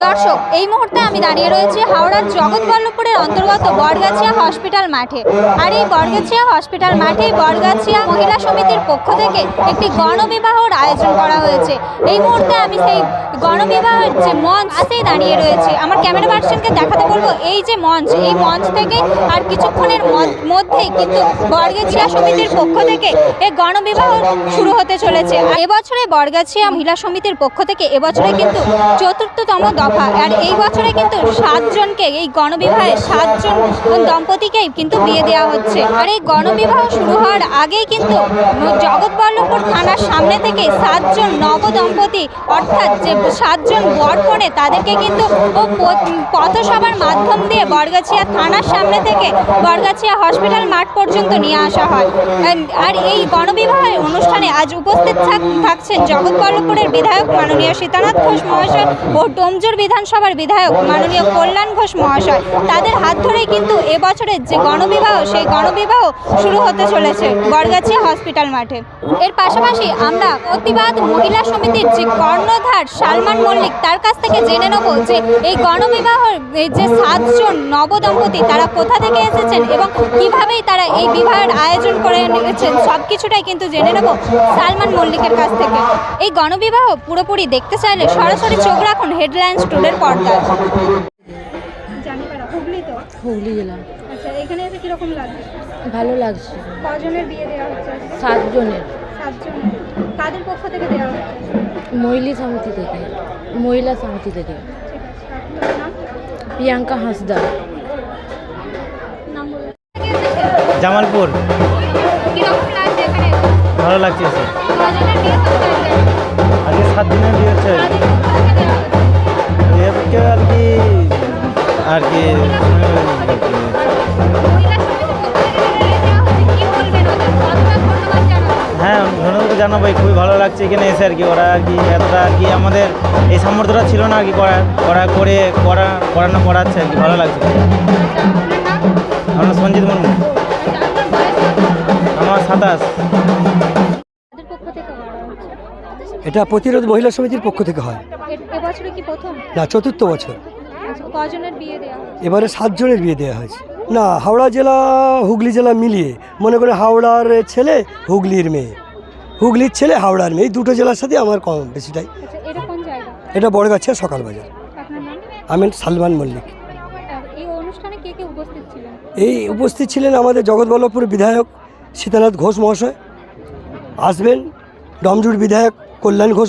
দর্শক, এই মুহূর্তে আমি দাঁড়িয়ে রয়েছি হাওড়ার জগৎবল্লভপুরের অন্তর্গত বরগাছিয়া হসপিটাল মাঠে। আর এই বরগাছিয়া হসপিটাল মাঠে বরগাছিয়া মহিলা সমিতির পক্ষ থেকে একটি গণবিবাহর আয়োজন করা হয়েছে। এই মুহূর্তে আমি সেই গণবিবাহের যে মঞ্চ, সেই দাঁড়িয়ে রয়েছে। আমার ক্যামেরা পার্সনকে দেখাতে বলব, এই যে মঞ্চ, এই মঞ্চ থেকে আর কিছুক্ষণের মধ্য- মধ্যেই কিন্তু বরগাছিয়া সমিতির পক্ষ থেকে এই গণবিবাহ শুরু হতে চলেছে। এবছরে বরগাছিয়া মহিলা সমিতির পক্ষ থেকে এবছরে কিন্তু চতুর্থতম দফা আর এই বছরে কিন্তু সাতজনকে, এই গণবিবাহে সাতজন দম্পতিকেই কিন্তু বিয়ে দেওয়া হচ্ছে। আর এই গণবিবাহ শুরু হওয়ার আগেই কিন্তু জগৎবল্লভপুর থানার সামনে থেকে সাতজন নব দম্পতি অর্থাৎ যে সাতজন বর করে তাদেরকে কিন্তু পথসভার মাধ্যম দিয়ে বরগাছিয়া থানার সামনে থেকে বরগাছিয়া হসপিটাল মাঠ পর্যন্ত নিয়ে আসা হয়। আর এই গণবিবাহের অনুষ্ঠানে আজ উপস্থিত থাক- থাকছেন জগৎবল্লভপুরের বিধায়ক মাননীয় সীতানাথ ঘোষ মহাশয় ও ডোমজুর বিধানসভার বিধায়ক মাননীয় কল্যাণ ঘোষ মহাশয়, তাদের হাত ধরেই কিন্তু এবছরের যে গণবিবাহ, সেই গণবিবাহ শুরু হতে চলেছে বরগাছিয়া হসপিটাল মাঠে। এর পাশাপাশি আমরা প্রতিবাদ মহিলা সমিতির যে কর্ণধার সালমান মল্লিক, তার কাছ থেকে জেনে নেব যে এই গণবিবাহর যে সাতজন নবদম্পতি, তারা কোথা থেকে এসেছেন এবং কিভাবেই তারা এই বিবাহের আয়োজন করে নিয়েছেন সব কিছুটাই কিন্তু জেনে নেব সালমান মল্লিকের কাছ থেকে। এই গণবিবাহ পুরোপুরি দেখতে চাইলে সরাসরি চোখ রাখুন হেডলাইন্স টুডের পর্দায় জানিপাড়া হুগলি তো? হুগলি জেলা। আচ্ছা এখানে এসে কীরকম লাগছে? ভালো লাগছে। কজনের বিয়ে দেওয়া হচ্ছে? সাতজনের। সাতজন কাদের পক্ষ থেকে দেওয়া হচ্ছে? মহিলা সমিতি থেকে। মহিলা সমিতি থেকে। ঠিক আছে আপনার নাম? প্রিয়াঙ্কা হাঁসদা নাম জামালপুর। কীরকম লাগছে এখানে? ভালো লাগছে ধন্যবাদ কি হ্যাঁ ধন্যবাদ জানাব ভাই খুবই ভালো লাগছে এখানে এসে আর কি ওরা আর কি এতটা আর কি আমাদের এই সামর্থ্যটা ছিল না আর কি করার করা করে করা করানো করাচ্ছে আর কি ভালো লাগছে আচ্ছা? আমার সঞ্জিত মুর্মু? আমার সাতাশ? এটা প্রতিরোধ মহিলা সমিতির পক্ষ থেকে হয় এ- এবছরে কি প্রথম না চতুর্থ বছর কজনের বিয়ে দেওয়া এবারে সাতজনের বিয়ে দেওয়া হয়েছে। না হাওড়া জেলা হুগলি জেলা মিলিয়ে। মনে করে হাওড়ার ছেলে হুগলির মেয়ে। হুগলির ছেলে হাওড়ার মেয়ে। এই দুটো জেলার সাথে আমার কম বেশিটাই আচ্ছা এটা বড়গাছিয়া সকাল বাজার। আমি সালমান মল্লিক। এই উপস্থিত ছিলেন? আমাদের জগৎবল্লভপুর বিধায়ক সীতানাথ ঘোষ মহাশয় আসবেন ডমজুর বিধায়ক কল্যাণ ঘোষ